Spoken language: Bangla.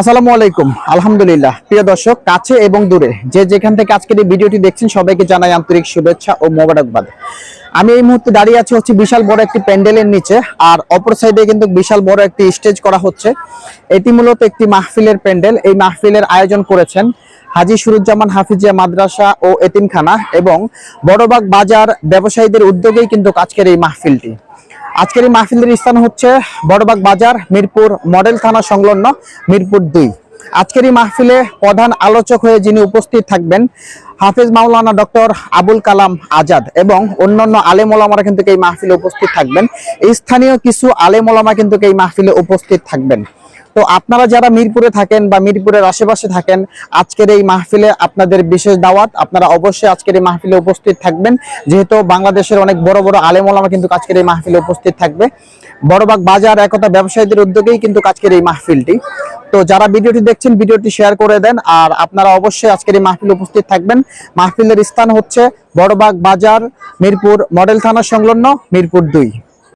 আসসালামু আলাইকুম। আলহামদুলিল্লাহ। প্রিয় দর্শক, কাছে এবং দূরে যে যেখান থেকে আজকের এই ভিডিওটি দেখছেন, সবাইকে জানাই আন্তরিক শুভেচ্ছা ও মোবারকবাদ। আমি এই মুহূর্তে দাঁড়িয়ে আছি হচ্ছে বিশাল বড় একটি প্যান্ডেলের নিচে, আর অপর সাইডে কিন্তু বিশাল বড় একটি স্টেজ করা হচ্ছে। এটি মূলত একটি মাহফিলের প্যান্ডেল। এই মাহফিলের আয়োজন করেছেন হাজি সুরুজ্জামান হাফিজিয়া মাদ্রাসা ও এতিমখানা এবং বড়বাগ বাজার ব্যবসায়ীদের উদ্যোগেই কিন্তু আজকের এই মাহফিলটি। আজকের এই মাহফিলের স্থান হচ্ছে বড়বাগ বাজার, মিরপুর মডেল থানা সংলগ্ন মিরপুর দুই। আজকের এই মাহফিলে প্রধান আলোচক হয়ে যিনি উপস্থিত থাকবেন হাফিজ মাওলানা ডক্টর আবুল কালাম আজাদ এবং অন্যান্য আলেম ওলামারা কিন্তু এই মাহফিলে উপস্থিত থাকবেন। স্থানীয় কিছু আলেম ওলামা কিন্তু এই মাহফিলে উপস্থিত থাকবেন। তো আপনারা যারা মিরপুরে থাকেন বা মিরপুরের আশেপাশে থাকেন, আজকের এই মাহফিলে আপনাদের বিশেষ দাওয়াত, আপনারা অবশ্যই আজকের এই মাহফিলে উপস্থিত থাকবেন। যেহেতু বাংলাদেশের অনেক বড় বড় আলেম ওলামা কিন্তু আজকের এই মাহফিলে উপস্থিত থাকবে। বড়বাগ বাজার একতা ব্যবসায়ীদের উদ্যোগেই কিন্তু আজকের এই মাহফিলটি। তো যারা ভিডিওটি দেখছেন, ভিডিওটি শেয়ার করে দেন, আর আপনারা অবশ্যই আজকের এই মাহফিলে উপস্থিত থাকবেন। মাহফিলের স্থান হচ্ছে বড়বাগ বাজার মিরপুর মডেল থানা সংলগ্ন মিরপুর দুই।